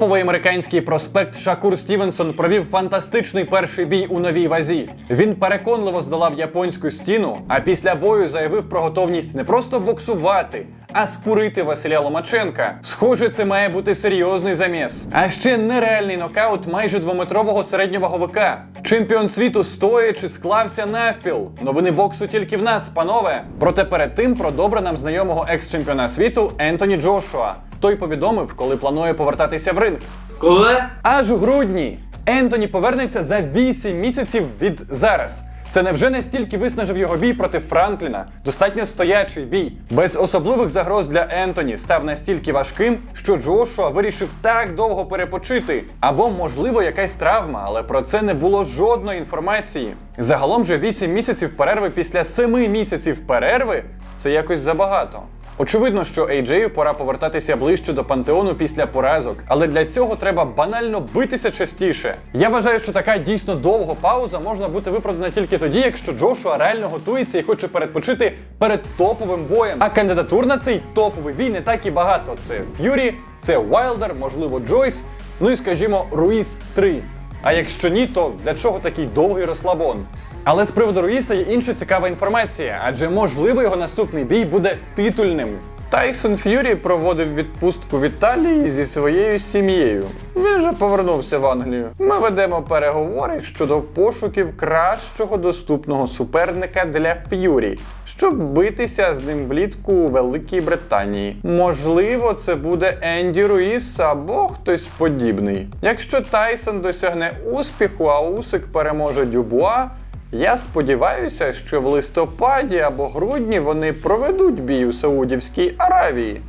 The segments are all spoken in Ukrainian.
Топовий американський проспект Шакур Стівенсон провів фантастичний перший бій у новій вазі. Він переконливо здолав японську стіну, а після бою заявив про готовність не просто боксувати, а скурити Василя Ломаченка. Схоже, це має бути серйозний заміс. А ще нереальний нокаут майже двометрового середньоваговика. Чемпіон світу стоячи склався навпіл. Новини боксу тільки в нас, панове. Проте перед тим про добре нам знайомого екс-чемпіона світу Ентоні Джошуа. Той повідомив, коли планує повертатися в ринг. Коли? Аж у грудні Ентоні повернеться за 8 місяців від зараз. Це невже настільки виснажив його бій проти Франкліна? Достатньо стоячий бій, без особливих загроз для Ентоні став настільки важким, що Джошуа вирішив так довго перепочити. Або, можливо, якась травма, але про це не було жодної інформації. Загалом же 8 місяців перерви після 7 місяців перерви це якось забагато. Очевидно, що Ейджею пора повертатися ближче до пантеону після поразок, але для цього треба банально битися частіше. Я вважаю, що така дійсно довга пауза можна бути виправдана тільки тоді, якщо Джошуа реально готується і хоче передпочити перед топовим боєм. А кандидатур на цей топовий бій не так і багато. Це Ф'юрі, це Вайлдер, можливо, Джойс, ну і скажімо, Руїс 3. А якщо ні, то для чого такий довгий розслабон? Але з приводу Руїса є інша цікава інформація, адже можливо його наступний бій буде титульним. Тайсон Ф'юрі проводив відпустку в Італії зі своєю сім'єю. Він же повернувся в Англію. Ми ведемо переговори щодо пошуків кращого доступного суперника для Ф'юрі, щоб битися з ним влітку у Великій Британії. Можливо, це буде Енді Руїс або хтось подібний. Якщо Тайсон досягне успіху, а Усик переможе Дюбуа. Я сподіваюся, що в листопаді або грудні вони проведуть бій у Саудівській Аравії.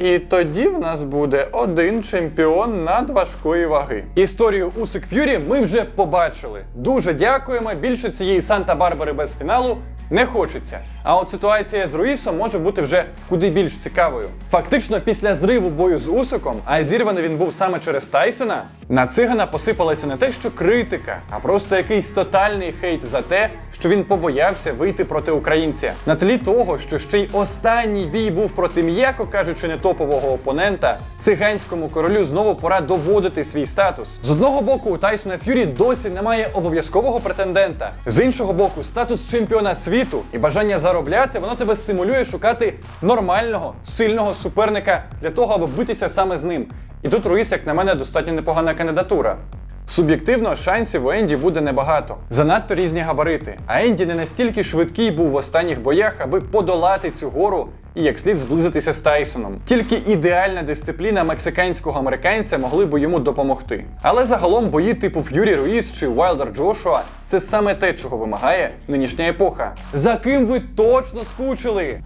І тоді в нас буде один чемпіон надважкої ваги. Історію Усик Ф'юрі ми вже побачили. Дуже дякуємо. Більше цієї Санта-Барбари без фіналу не хочеться. А от ситуація з Руїсом може бути вже куди більш цікавою. Фактично, після зриву бою з Усиком, а зірваний він був саме через Тайсона, на цигана посипалася не те, що критика, а просто якийсь тотальний хейт за те, що він побоявся вийти проти українця. На тлі того, що ще й останній бій був проти, м'яко кажучи, не топового опонента, циганському королю знову пора доводити свій статус. З одного боку, у Тайсона Ф'юрі досі немає обов'язкового претендента. З іншого боку, статус чемпіона світу і бажання заробляти, воно тебе стимулює шукати нормального, сильного суперника для того, аби битися саме з ним. І тут Руїс, як на мене, достатньо непогана кандидатура. Суб'єктивно, шансів у Енді буде небагато. Занадто різні габарити. А Енді не настільки швидкий був в останніх боях, аби подолати цю гору і як слід зблизитися з Тайсоном. Тільки ідеальна дисципліна мексиканського американця могли би йому допомогти. Але загалом бої типу Ф'юрі Руїс чи Вайлдер Джошуа це саме те, чого вимагає нинішня епоха. За ким ви точно скучили?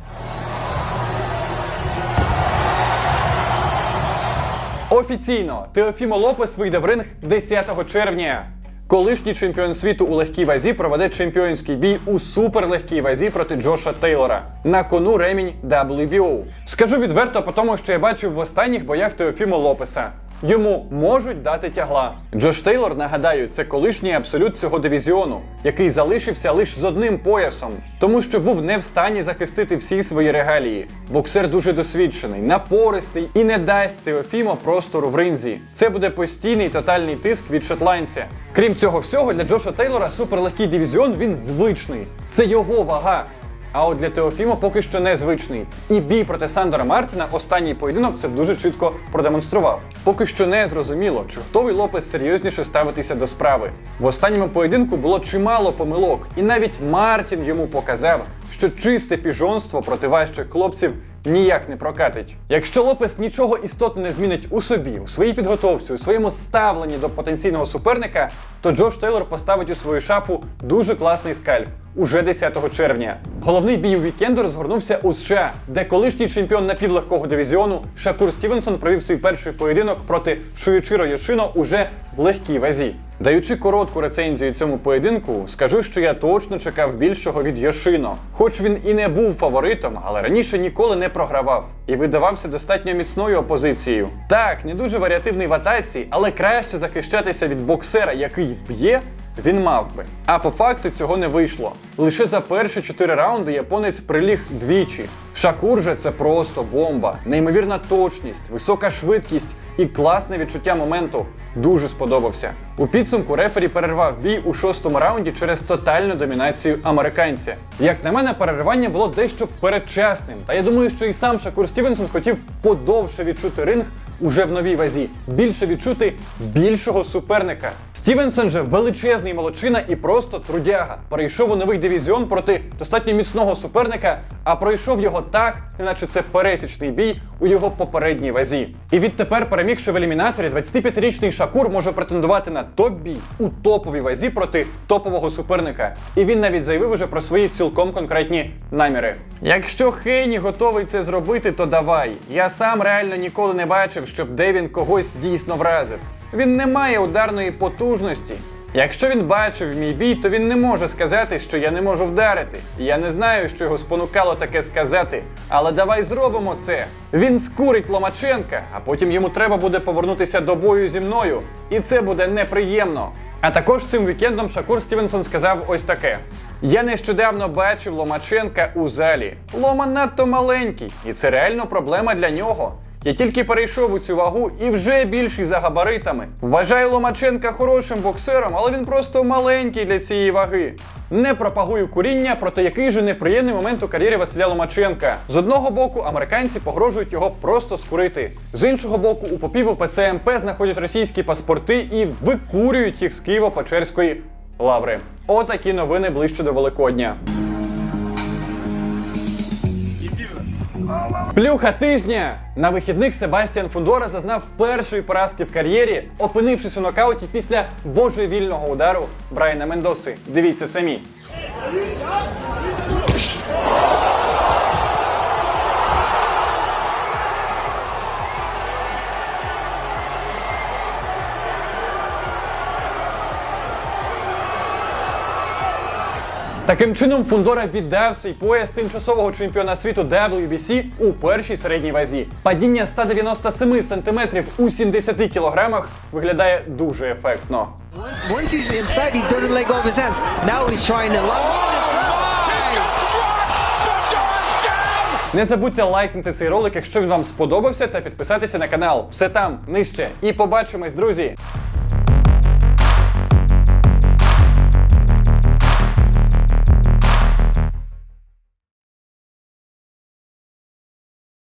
Офіційно Теофімо Лопес вийде в ринг 10 червня. Колишній чемпіон світу у легкій вазі проведе чемпіонський бій у суперлегкій вазі проти Джоша Тейлора. На кону ремінь WBO. Скажу відверто, по тому, що я бачив в останніх боях Теофімо Лопеса. Йому можуть дати тягла. Джош Тейлор, нагадаю, це колишній абсолют цього дивізіону, який залишився лише з одним поясом, тому що був не в стані захистити всі свої регалії. Боксер дуже досвідчений, напористий і не дасть Теофімо простору в ринзі. Це буде постійний тотальний тиск від шотландця. Крім цього всього, для Джоша Тейлора суперлегкий дивізіон він звичний. Це його вага. А от для Теофіма поки що незвичний. І бій проти Сандора Мартіна, останній поєдинок, це дуже чітко продемонстрував. Поки що не зрозуміло, чи готовий Лопес серйозніше ставитися до справи. В останньому поєдинку було чимало помилок, і навіть Мартін йому показав, що чисте піжонство проти важчих хлопців ніяк не прокатить. Якщо Лопес нічого істотно не змінить у собі, у своїй підготовці, у своєму ставленні до потенційного суперника, то Джош Тейлор поставить у свою шапу дуже класний скальп уже 10 червня. Головний бій вікенду розгорнувся у США, де колишній чемпіон напівлегкого дивізіону Шакур Стівенсон провів свій перший поєдинок проти Шуючиро Йошино уже в легкій вазі. Даючи коротку рецензію цьому поєдинку, скажу, що я точно чекав більшого від Йошино. Хоч він і не був фаворитом, але раніше ніколи не програвав і видавався достатньо міцною опозицією. Так, не дуже варіативний в атаці, але краще захищатися від боксера, який б'є, він мав би. А по факту цього не вийшло. Лише за перші чотири раунди японець приліг двічі. Шакур же це просто бомба, неймовірна точність, висока швидкість і класне відчуття моменту. Дуже сподобався. У підсумку рефері перервав бій у шостому раунді через тотальну домінацію американця. Як на мене, переривання було дещо передчасним. Та я думаю, що і сам Шакур Стівенсон хотів подовше відчути ринг уже в новій вазі, більше відчути більшого суперника. Стівенсон же величезний молодчина і просто трудяга. Перейшов у новий дивізіон проти достатньо міцного суперника, а пройшов його так, неначе це пересічний бій у його попередній вазі. І відтепер, перемігши в елімінаторі, 25-річний Шакур може претендувати на топ-бій у топовій вазі проти топового суперника. І він навіть заявив уже про свої цілком конкретні наміри. Якщо Хейні готовий це зробити, то давай. Я сам реально ніколи не бачив, щоб Девін когось дійсно вразив. Він не має ударної потужності. Якщо він бачив мій бій, то він не може сказати, що я не можу вдарити. Я не знаю, що його спонукало таке сказати, але давай зробимо це. Він скурить Ломаченка, а потім йому треба буде повернутися до бою зі мною, і це буде неприємно. А також цим вікендом Шакур Стівенсон сказав ось таке: я нещодавно бачив Ломаченка у залі. Лома надто маленький, і це реально проблема для нього. Я тільки перейшов у цю вагу і вже більший за габаритами. Вважаю Ломаченка хорошим боксером, але він просто маленький для цієї ваги. Не пропагую куріння, проте який же неприємний момент у кар'єрі Василя Ломаченка. З одного боку, американці погрожують його просто скурити. З іншого боку, у попів УПЦ МП знаходять російські паспорти і викурюють їх з Києво-Печерської лаври. Отакі новини ближче до Великодня. Плюха тижня! На вихідних Себастьян Фундора зазнав першої поразки в кар'єрі, опинившись у нокауті після божевільного удару Брайана Мендоси. Дивіться самі. Таким чином, Фундора віддав свій пояс тимчасового чемпіона світу WBC у першій середній вазі. Падіння 197 см у 70 кг виглядає дуже ефектно. Once, once he's inside, he doesn't let go of his hands. Now he's trying to. Не забудьте лайкнути цей ролик, якщо він вам сподобався, та підписатися на канал. Все там, нижче. І побачимось, друзі!